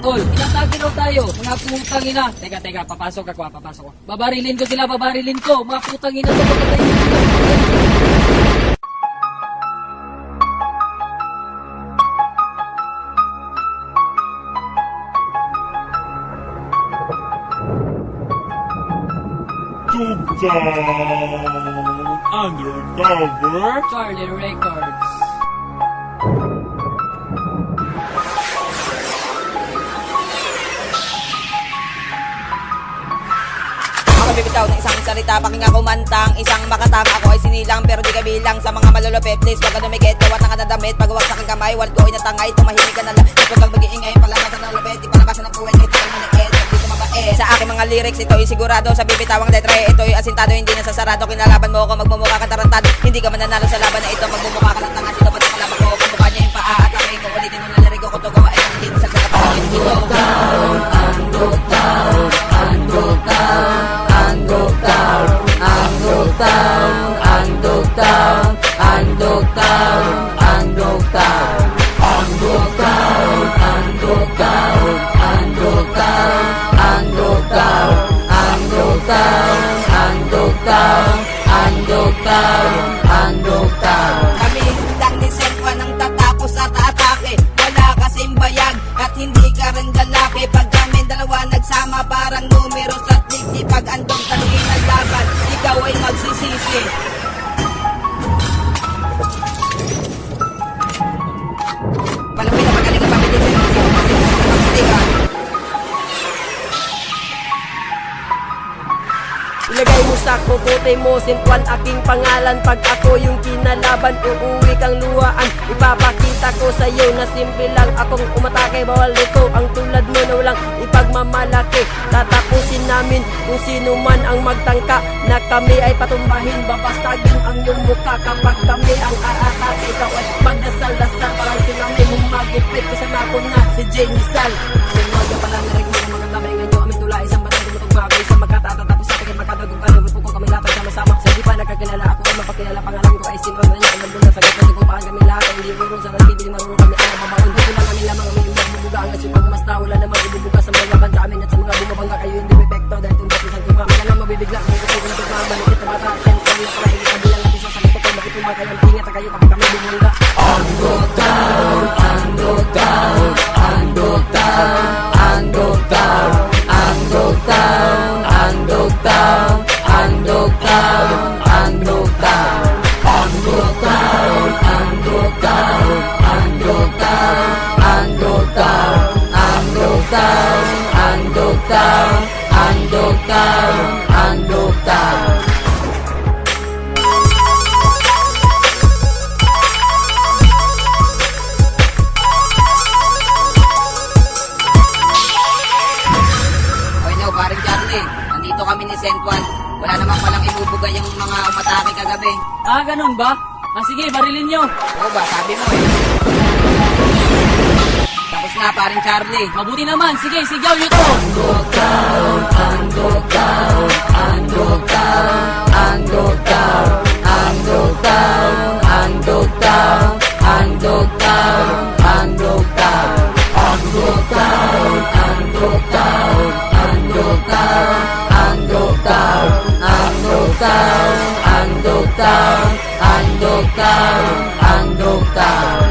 tol. Tinatagi raw tayo. Mga putang ina. Teka, teka, papasok ako, ah, papasok ko. Babarilin ko sila, babarilin ko. Mga putang ina. down undercover. Charlie Records. Ako bibitaw ng isang salita, pakinggan ko mantang Isang makatang, ako ay sinilang Pero di kabilang sa mga malulupit. Please wag ka dumikit, gawat ng kadadamit Pagwag sa aking kamay, walad ko ay natangay Tumahimik ka na lang, huwag kang mag-iingay Palabasan ng lupit, di palabasan ng puwet Ito ay ko mabait. Sa aking mga lyrics, ito ay sigurado Sa bibitawang detre, ito ay asintado Hindi na sasarado, kinalaban mo ako Magmumukha ka tarantado, hindi ka mananalo sa laban na ito. Magmumukha ka lang tanga, sino ba ito kalaban ko? Pagmukha niya yung paa at aking ko Ulitin mo na lirik ko, kuto gawa ay hindi sa kapatid Ito Kami lang ni Selva nang tatapos at atake Wala kasing bayag at hindi ka rin lalaki. Pag kami dalawa nagsama parang numero sa Pag andong talingin ang laban, ikaw ay magsisisi Sa kukote mo, sintwan aking pangalan. Pag ako yung kinalaban, uuwi kang luhaan. Ipapakita ko sa'yo na simple lang. Akong umatake Bawal ito ang tulad mo na walang ipagmamalaki. Tatapusin namin kung sino man ang magtangka Na kami ay patumbahin, babastagin ang iyong mukha Kapag kami ang aatake, ikaw ay magdasal-dasal. Parang tsunami mong magupit, kasama ko na si Jamie Sal. Sinuwaga pala na rin mga mga tabay ngayon Kami tula isang batang tumutong bagay sa sama-sama Sa di pa nagkakilala ako. Ay mapakilala Pangalan ko ay sino na niya. Alam mo na sagot na ko paan kami lahat. Hindi urong sa nagtibig di marunong kami ang mabaon Dito lang kami lamang kami yung magbubuga Ang asin pagmasta wala namang ibubuga sa mga laban sa amin. At sa mga bumabangga kayo hindi epekto Dahil tumbas isang tuma Mga lang mabibigla. Kung ito ko na pagmamalik Ito bata. Sentro na pala. Hindi kabilang At isa sa gusto ko. Makituma kayo Ingat na kayo kapag Okay no, paring Charlie. Nandito kami ni Sentwan Wala naman palang ibubuga yung mga umatake kagabi. Ah, ganun ba? Ah, sige, barilin nyo. Oo ba, sabi mo eh nga parin Charlie. Mabuti naman, sige, sigaw nyo to! Ando down, ando down, ando down, ando down, ando down, ando down, ando down, ando down, ando down, ando down, ando down, ando down, ando down, ando down, ando down, ando down.